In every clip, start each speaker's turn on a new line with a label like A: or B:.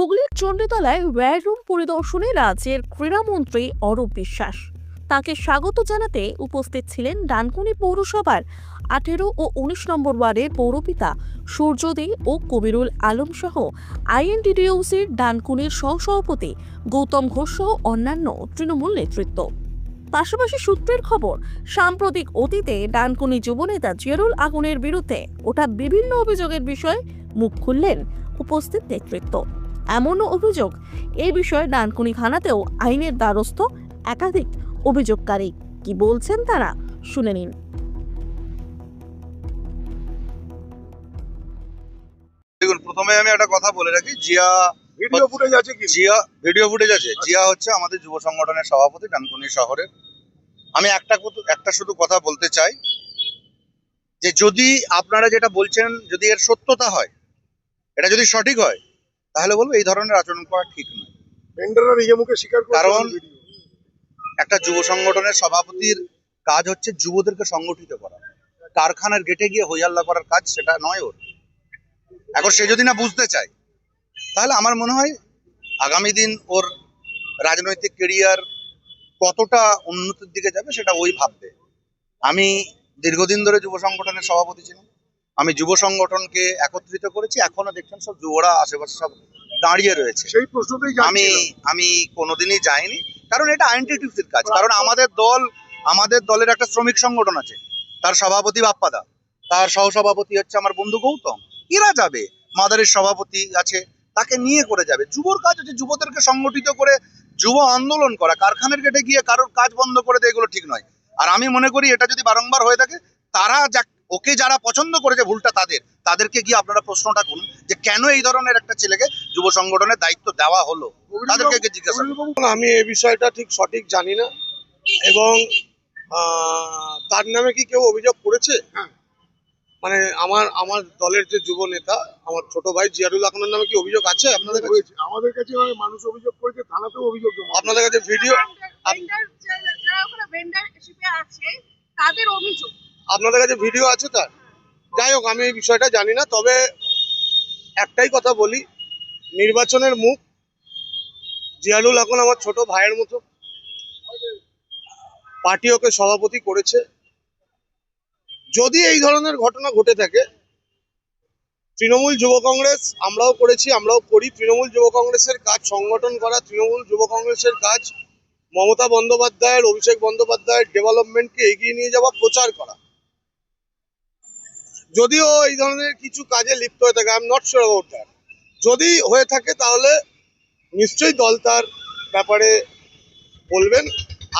A: হুগলির চণ্ডীতলায় রুম পরিদর্শনে রাজ্যের ক্রীড়ামন্ত্রী অরূপ বিশ্বাস। তাকে স্বাগত জানাতে উপস্থিত ছিলেন ডানকুনি পৌরসভার আঠেরো ও উনিশ নম্বর ওয়ার্ডের পৌরপিতা সূর্যদে ও কবিরুল আলম সহ আইএনটিডিউসির ডানকুনির সহসভাপতি গৌতম ঘোষ সহ অন্যান্য তৃণমূল নেতৃত্ব। পাশাপাশি সূত্রের খবর, সাম্প্রতিক অতীতে ডানকুনি যুবনেতা জিয়ারুল আগুনের বিরুদ্ধে ওটা বিভিন্ন অভিযোগের বিষয়ে মুখ খুললেন উপস্থিত নেতৃত্ব। এমনও অভিযোগ। এই বিষয়ে ডানকুনি থানাতেও আইনের দ্বারস্থ একাধিক অভিযোগকারী। কি বলছেন তারা? শুনে নিন।
B: দেখুন প্রথমে আমি একটা কথা বলে রাখি জিয়া
C: ভিডিও ফুটেজ আছে কি?
B: জিয়া ভিডিও ফুটেজ আছে। জিয়া হচ্ছে আমাদের যুব সংগঠনের সভাপতি ডানকুনি শহরের। আমি একটা একটা শুধু কথা বলতে চাই যে যদি আপনারা যেটা বলছেন যদি এর সত্যতা হয় এটা যদি সঠিক হয় তাহলে বলব এই ধরনের আচরণ করা ঠিক নয়।
C: ভেন্ডাররা নিজে মুখে স্বীকার
B: কারণ- একটা যুব সংগঠনের সভাপতির কাজ হচ্ছে যুবদেরকে সংগঠিত করা। কারখানার গেটে গিয়ে হইয়াল্লা করার কাজ সেটা নয় ওর। এখন সে যদি না বুঝতে চায় তাহলে আমার মনে হয় আগামী দিন ওর রাজনৈতিক কেরিয়ার কতটা উন্নতির দিকে যাবে সেটা ওই ভাববে। আমি দীর্ঘদিন ধরে যুব সংগঠনের সভাপতি ছিলাম। আমি যুব সংগঠনকে একত্রিত করেছি এখনও দেখছেন সব যুবরা আশেপাশে সব দাঁড়িয়ে রয়েছে।
C: সেই প্রশ্নতেই
B: আমি আমি কোনোদিনই যাইনি কারণ এটা আইনটিটিউসির কাজ। কারণ আমাদের দল আমাদের দলের একটা শ্রমিক সংগঠন আছে তার সভাপতি বাপ্পাদা তার সহসভাপতি হচ্ছে আমার বন্ধু গৌতম। এরা যাবে মাদারের সভাপতি আছে তাকে নিয়ে করে যাবে। যুবর কাজ হচ্ছে যুবদেরকে সংগঠিত করে যুব আন্দোলন করা কারখানার গেটে গিয়ে কারোর কাজ বন্ধ করে দেয় এগুলো ঠিক নয়। আর আমি মনে করি এটা যদি বারংবার হয়ে থাকে তারা ওকে যারা পছন্দ করেছে ভুলটা তাদের তাদেরকে গিয়ে আপনারা প্রশ্নটা করুন যে কেন এই ধরনের একটা ছেলেকে যুব সংগঠনের দায়িত্ব দেওয়া হলো? তাদেরকে গিয়ে জিজ্ঞাসা
C: আমি এই বিষয়টা ঠিক সঠিক জানি না। এবং আহ, তার নামে কি কেউ অভিযোগ করেছে? মানে আমার আমার দলের যে যুব নেতা আমার ছোট ভাই জিয়ারুল আকনের নামে কি অভিযোগ আছে আপনাদের কাছে?
D: আমাদের কাছে মানুষ অভিযোগ করেছে থানাতেও অভিযোগ
C: আপনাদের কাছে ভিডিও
E: ভেন্ডার আছে তাদের অভিযোগ।
C: আপনাদের কাছে ভিডিও আছে তার? যাই হোক, আমি এই বিষয়টা জানি না, তবে একটাই কথা বলি, নির্বাচনের মুখ জিয়ালুল এখন আমার ছোট ভাইয়ের মতো। পার্টি ওকে সভাপতি করেছে। যদি এই ধরনের ঘটনা ঘটে থাকে, তৃণমূল যুব কংগ্রেস, আমরাও করেছি, আমরাও করি। তৃণমূল যুব কংগ্রেসের কাজ, সংগঠন করা, তৃণমূল যুব কংগ্রেসের কাজ, মমতা বন্দ্যোপাধ্যায়ের, অভিষেক বন্দ্যোপাধ্যায়ের ডেভেলপমেন্টকে এগিয়ে নিয়ে যাওয়া, প্রচার করা। যদিও এই ধরনের কিছু কাজে লিপ্ত হয়ে থাকে I am not sure about that যদি হয়ে থাকে তাহলে নিশ্চয়ই দল তার ব্যাপারে বলবেন।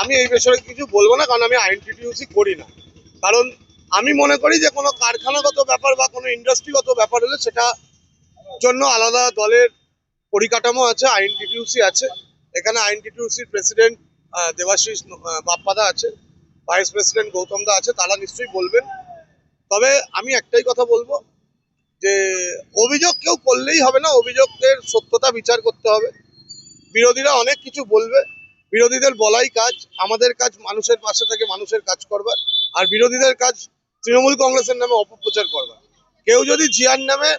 C: আমি এই বিষয়ে কিছু বলব না, কারণ আমি আইনটিটিউসি করি না। কারণ আমি মনে করি যে কোনো কারখানাগত ব্যাপার বা কোনো ইন্ডাস্ট্রিগত ব্যাপার হলে সেটা জন্য আলাদা দলের পরিকাঠামো আছে আইনটিটিউসি আছে। এখানে আইনটিটিউসির প্রেসিডেন্ট দেবাশিস বাপ্পাদা আছে, ভাইস প্রেসিডেন্ট গৌতম দা আছে, তারা নিশ্চয়ই বলবেন। তবে আমি একটাই কথা বলব যে অভিযোগ কেউ করলেই হবে না, অভিযোগের সত্যতা বিচার করতে হবে। বিরোধীরা অনেক কিছু বলবে, বিরোধীদের বলাই কাজ, আমাদের কাজ মানুষের পাশে থেকে মানুষের কাজ করবার, আর বিরোধীদের কাজ তৃণমূল কংগ্রেসের নামে অপপ্রচার করবার। কেউ যদি জিয়ার নামে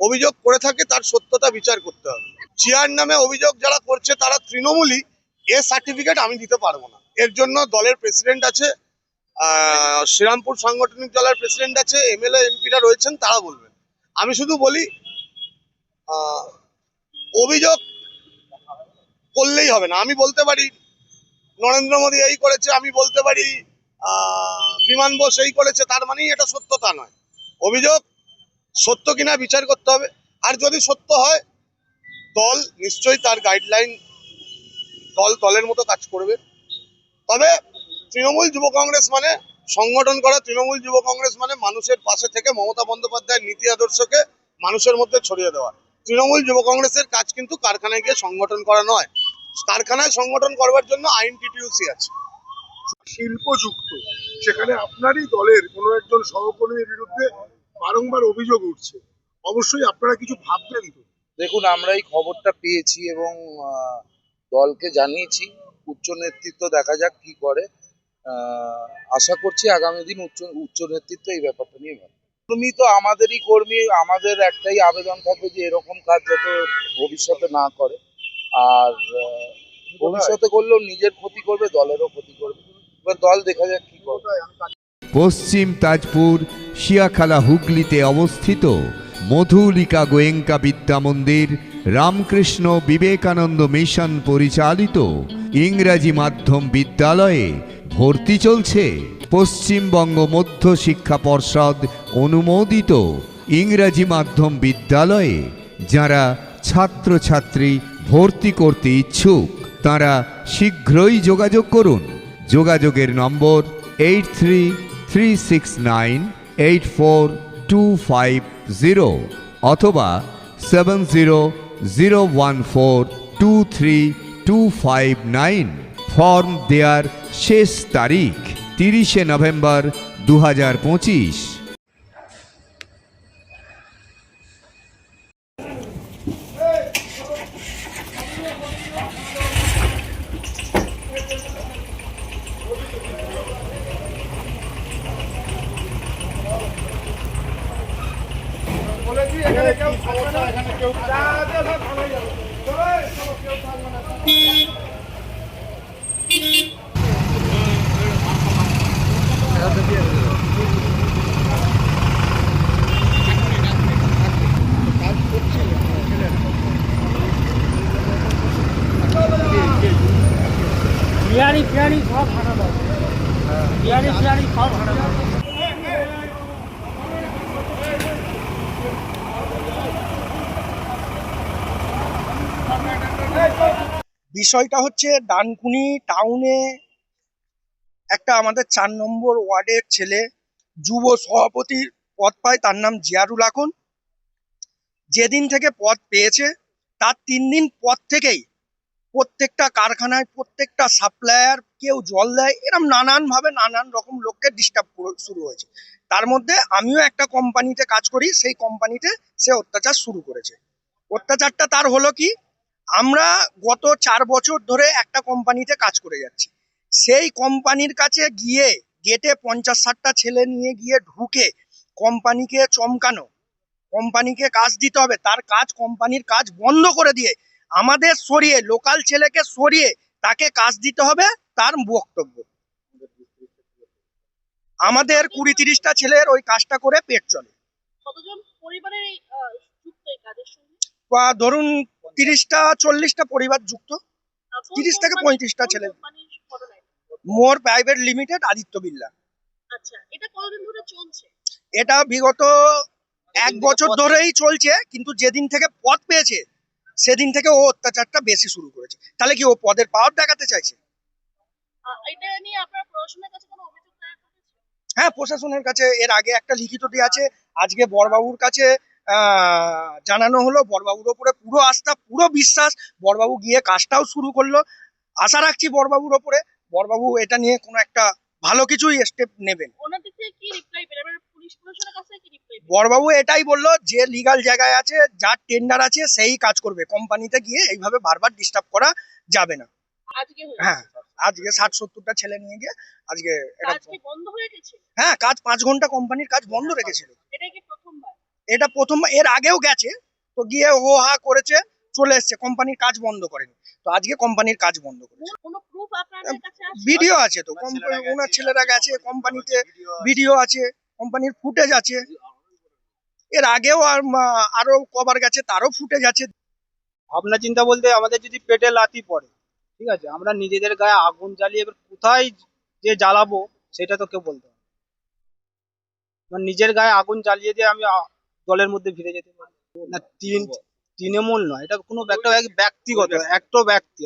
C: অভিযোগ করে থাকে, তার সত্যতা বিচার করতে হবে। জিয়ার নামে অভিযোগ যারা করছে, তারা তৃণমূলই এ সার্টিফিকেট আমি দিতে পারব না। এর জন্য দলের প্রেসিডেন্ট আছে শ্রীরামপুর সাংগঠনিক দলের প্রেসিডেন্ট আছে এমএলএ এমপিরা রয়েছেন, তারা বলবেন। আমি শুধু বলি অভিযোগ করলেই হবে না। আমি বলতে পারি, নরেন্দ্র মোদী এই করেছে, আমি বলতে পারি বিমান বোস এই করেছে, তার মানেই এটা সত্যতা নয়। অভিযোগ সত্য কিনা বিচার করতে হবে। আর যদি সত্য হয়, দল নিশ্চয়ই তার গাইডলাইন দল দলের মতো কাজ করবে। তবে তৃণমূল যুব কংগ্রেস মানে সংগঠন করা তৃণমূল যুব কংগ্রেস মানে মানুষের পাশে থেকে মমতা বন্দ্যোপাধ্যায়ের নীতি আদর্শকে মানুষের মধ্যে ছড়িয়ে দেওয়া। তৃণমূল যুব কংগ্রেসের কাজ কিন্তু কারখানায় গিয়ে সংগঠন করা নয়। কারখানায় সংগঠন করবার জন্য আইন টিটিউসি আছে।
D: শিল্পযুক্ত সেখানে আপনারই দলের কোনো একজন সহকর্মীর বিরুদ্ধে বারংবার অভিযোগ উঠছে। অবশ্যই আপনারা কিছু ভাববেন তো।
F: দেখুন আমরা এই খবরটা পেয়েছি এবং আহ, দলকে জানিয়েছি। উচ্চ নেতৃত্ব দেখা যাক কি করে। আশা করছি আগামী দিন উচ্চ উচ্চ নেতৃত্ব এই ব্যাপারটা নিয়ে কর্মী তো আমাদেরই কর্মী আমাদের একটাই আবেদন থাকবে যে এরকম কাজ যাতে ভবিষ্যতে না করে। আর ভবিষ্যতে করলেও নিজের ক্ষতি করবে দলেরও ক্ষতি করবে। এবার দল দেখা যাক কি করে।
G: পশ্চিম তাজপুর শিয়াখালা হুগলিতে অবস্থিত মধুলিকা গোয়েঙ্কা বিদ্যা মন্দির রামকৃষ্ণ বিবেকানন্দ মিশন পরিচালিত ইংরাজি মাধ্যম বিদ্যালয়ে ভর্তি চলছে। পশ্চিমবঙ্গ মধ্য শিক্ষা পর্ষদ অনুমোদিত ইংরাজি মাধ্যম বিদ্যালয়ে যারা ছাত্রছাত্রী ভর্তি করতে ইচ্ছুক, তারা শীঘ্রই যোগাযোগ করুন। যোগাযোগের number eight three three six nine eight four two five zero অথবা seven zero zero one four two three two five nine. Form দেওয়ার শেষ তারিখ তিরিশে নভেম্বর দু হাজার পঁচিশ
H: বিরিয়ানি সব ভাড়া ফিরিয়ানি সব ভাড়া পাবো
I: বিষয়টা হচ্ছে ডানকুনি টাউনে একটা আমাদের চার নম্বর ওয়ার্ডের ছেলে, যুব সভাপতির পদ পায়, তার নাম জিয়ারুল আকন। যেদিন থেকে পদ পেয়েছে, তার তিন দিন পর থেকেই প্রত্যেকটা কারখানায়, প্রত্যেকটা সাপ্লায়ার কেউ জল দেয় এরকম নানানভাবে নানান রকম লোককে ডিস্টার্ব শুরু হয়েছে। তার মধ্যে আমিও একটা কোম্পানিতে কাজ করি, সেই কোম্পানিতে সে অত্যাচার শুরু করেছে। অত্যাচারটা তার হলো কি? আমরা গত চার বছর ধরে একটা কোম্পানিতে কাজ করে যাচ্ছি। সেই কোম্পানির কাছে গিয়ে গেটে পঞ্চাশ ষাটটা ছেলে নিয়ে গিয়ে ঢুকে কোম্পানিকে চমকানো। কোম্পানিকে কাজ দিতে হবে, তার কাজ কোম্পানির কাজ বন্ধ করে দিয়ে, আমাদের সরিয়ে লোকাল ছেলেকে সরিয়ে তাকে কাজ দিতে হবে তার বক্তব্য। আমাদের কুড়ি তিরিশটা ছেলের ওই কাজটা করে পেট চলে। বা ধরুন তিরিশটা চল্লিশটা পরিবার যুক্ত। তিরিশ থেকে
E: পঁয়ত্রিশটা
I: 35 ছেলে। মোর প্রাইভেট লিমিটেড আদিত্য বিল্লা।
E: আচ্ছা এটা কতদিন ধরে চলছে?
I: এটা বিগত এক বছর ধরেই চলছে কিন্তু যেদিন থেকে পদ পেয়েছে সেদিন থেকে ও অত্যাচারটা বেশি শুরু করেছে। তাহলে কি ও পদের পাওয়ার দেখাতে চাইছে?
E: এটা নিয়ে আপনার প্রশাসনের কাছে কোনো অভিযোগ দায়ের করেছে
I: হ্যাঁ প্রশাসনের কাছে এর আগে একটা লিখিত দিয়ে আছে। আজকে বড়বাবুর কাছে জানানো হলো। বড়বাবুর ওপরে পুরো আস্থা পুরো বিশ্বাস। বড়বাবু গিয়ে কাজটাও শুরু করল। আশা রাখছি বড়বাবুর ওপরে। বড়বাবু এটা নিয়ে কোনো একটা ভালো কিছুই স্টেপ নেবেন।
E: পেলেন?
I: বড়বাবু এটাই বলল যে লিগাল জায়গায় আছে যার টেন্ডার আছে সেই কাজ করবে। কোম্পানিতে গিয়ে এইভাবে বারবার ডিস্টার্ব করা যাবে না। হ্যাঁ। আজকে ষাট সত্তরটা ছেলে নিয়ে গিয়ে আজকে
E: হয়ে গেছে?
I: হ্যাঁ কাজ পাঁচ ঘণ্টা কোম্পানির কাজ বন্ধ রেখেছিল।
E: এটা কি প্রথমবার?
I: এটা প্রথম এর আগেও গেছে তো গিয়ে হো হা করেছে চলে এসছে কোম্পানির কাজ বন্ধ করেনি। তো আজকে কোম্পানির কাজ বন্ধ করেছে। ভিডিও আছে? তো কোম্পানি ওনার ছেলেরা গেছে কোম্পানিতে ভিডিও আছে। কোম্পানির ফুটেজ আছে। এর আগেও আর আরও কবার গেছে তারও ফুটেজ আছে।
H: ভাবনা চিন্তা বলতে আমাদের যদি পেটে লাথি পড়ে ঠিক আছে? আমরা নিজেদের গায়ে আগুন জ্বালিয়ে এবার কোথায় যে জ্বালাবো সেটা তো কেউ বলতে পারবে না। নিজের গায়ে আগুন জ্বালিয়ে দিয়ে আমি দলের মধ্যে ফিরে যেতে পারি। না তিন তৃণমূল নয়। এটা কোনো একটা ব্যক্তিগত একটা ব্যক্তি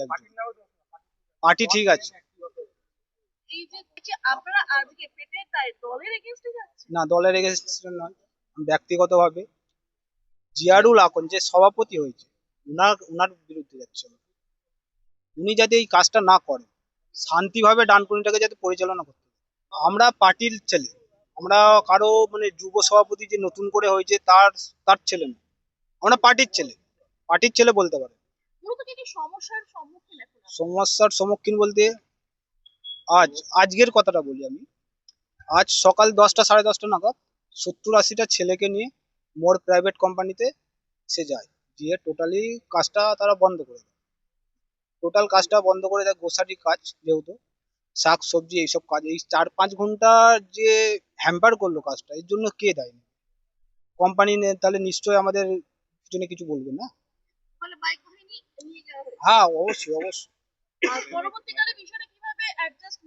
H: পার্টি ঠিক আছে। না দলের নয়। ব্যক্তিগতভাবে জিয়ারুল আকন যে সভাপতি হয়েছে ওনার ওনার বিরুদ্ধে যাচ্ছে। উনি যাতে এই কাজটা না করেন শান্তিভাবে ডানকুনিটাকে যাতে পরিচালনা করতে আমরা পার্টির ছেলে আমরা কারও মানে যুব সভাপতি যে নতুন করে হয়েছে তার তার ছেলে না। আমরা পার্টির ছেলে পার্টির ছেলে বলতে পারে।
E: সম্মুখীন?
H: সমস্যার সম্মুখীন বলতে আজ আজকের কথাটা বলি আমি। আজ সকাল দশটা সাড়ে দশটা নাগাদ সত্তর আশিটা ছেলেকে নিয়ে মোর প্রাইভেট কোম্পানিতে সে যায় গিয়ে টোটালি কাজটা তারা বন্ধ করে দেয়। টোটাল কাজটা বন্ধ করে দেয় গোসারি কাজ যেহেতু শাক সবজি এইসব কাজ। এই চার পাঁচ ঘণ্টা যে হ্যাম্পার করল কাজটা এর জন্য কে দায়ী? কোম্পানি তাহলে নিশ্চয়ই আমাদের পিছনে কিছু বলবে না? হ্যাঁ অবশ্যই অবশ্যই।
E: মানে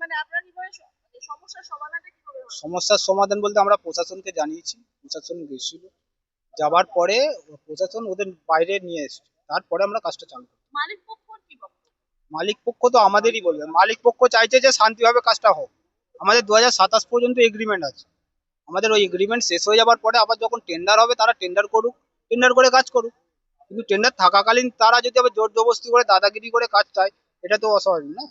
E: মানে সমস্যার
H: সমাধান বলতে আমরা প্রশাসনকে জানিয়েছি প্রশাসন গেছিল। যাবার পরে প্রশাসন ওদের বাইরে নিয়ে এসছে তারপরে আমরা কাজটা চালু করি
E: মালিক
H: পক্ষ তো আমাদেরই বলবে। মালিক পক্ষ চাইছে যে শান্তিভাবে কাজটা হোক। আমাদের দু পর্যন্ত এগ্রিমেন্ট আছে। আমাদের ওই এগ্রিমেন্ট শেষ হয়ে যাবার পরে আবার যখন টেন্ডার হবে তারা টেন্ডার করুক। টেন্ডার করে কাজ করুক। কিন্তু টেন্ডার থাকাকালীন তারা যদি আবার জোর জবরদস্তি করে দাদাগিরি করে কাজ চায় এটা তো অস্বাভাবিক না?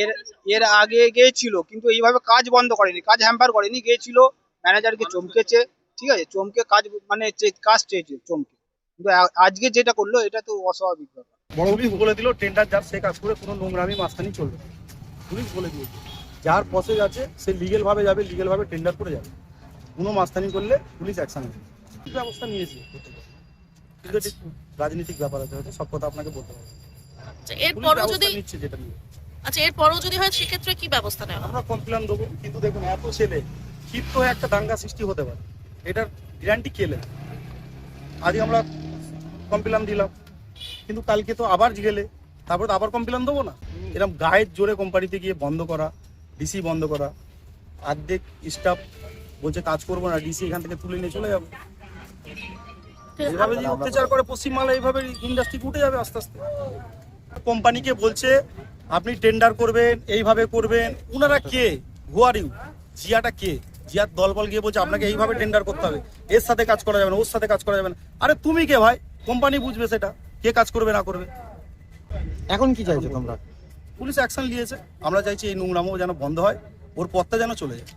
E: এর
H: এর আগে গিয়েছিল কিন্তু এইভাবে কাজ বন্ধ করেনি। কাজ হ্যাম্পার করেনি গিয়েছিল। ম্যানেজারকে চমকেছে। ঠিক আছে চমকে কাজ মানে কাজ চেয়েছে চমকে। কিন্তু আজকে যেটা করল এটা তো অস্বাভাবিক ব্যাপার।
J: বড় পুলিশ বলে দিল টেন্ডার যার সে কাজ করে কোনো নোংরামি মাস্তানি চলবে না। পুলিশ বলে দিয়েছে যার প্রসেস আছে সে লিগেল ভাবে যাবে লিগেল ভাবে টেন্ডার করে যাবে। কোনো মাস্তানি করলে পুলিশ অ্যাকশন নেবে ব্যবস্থা নিয়েছে? কিন্তু রাজনৈতিক ব্যাপার আছে হয়তো সব কথা আপনাকে বলতে পারব
A: আচ্ছা, এরপরও যদি
J: নিচ্ছে যেটা নিয়ে।
A: আচ্ছা এরপরও যদি হয় সেক্ষেত্রে কি ব্যবস্থা নেওয়া
J: আমরা কমপ্লেন দেবো কিন্তু দেখুন এত ছেলে ক্ষিপ্ত হয়ে একটা দাঙ্গা সৃষ্টি হতে পারে। এটার গ্যারান্টি কে নেবে? আজকে আমরা কমপ্লেন দিলাম। কিন্তু কালকে তো আবার গেলে তারপরে তো আবার কমপ্লেন দেবো না। এরকম গায়ের জোরে কোম্পানিতে গিয়ে বন্ধ করা ডিসি বন্ধ করা, অর্ধেক স্টাফ বলছে, কাজ করব না ডিসি এখান থেকে তুলে নিয়ে চলে যাব। এভাবে যদি অত্যাচার করে পশ্চিমবাংলা এইভাবে ইন্ডাস্ট্রি উঠে যাবে আস্তে আস্তে। কোম্পানিকে বলছে, আপনি টেন্ডার করবেন, এইভাবে করবেন। উনারা কে? হু আর ইউ জিয়াটা কে? জিয়ার দলবল গিয়ে বলছে, আপনাকে এইভাবে টেন্ডার করতে হবে। এর সাথে কাজ করা যাবে না, ওর সাথে কাজ করা যাবে না। আরে তুমি কে ভাই? কোম্পানি বুঝবে সেটা কে কাজ করবে না করবে।
I: এখন কি চাইছো তোমরা?
J: পুলিশ অ্যাকশন নিয়েছে। আমরা চাইছি এই নোংরামও যেন বন্ধ হয় ওর পথটা যেন চলে যায়।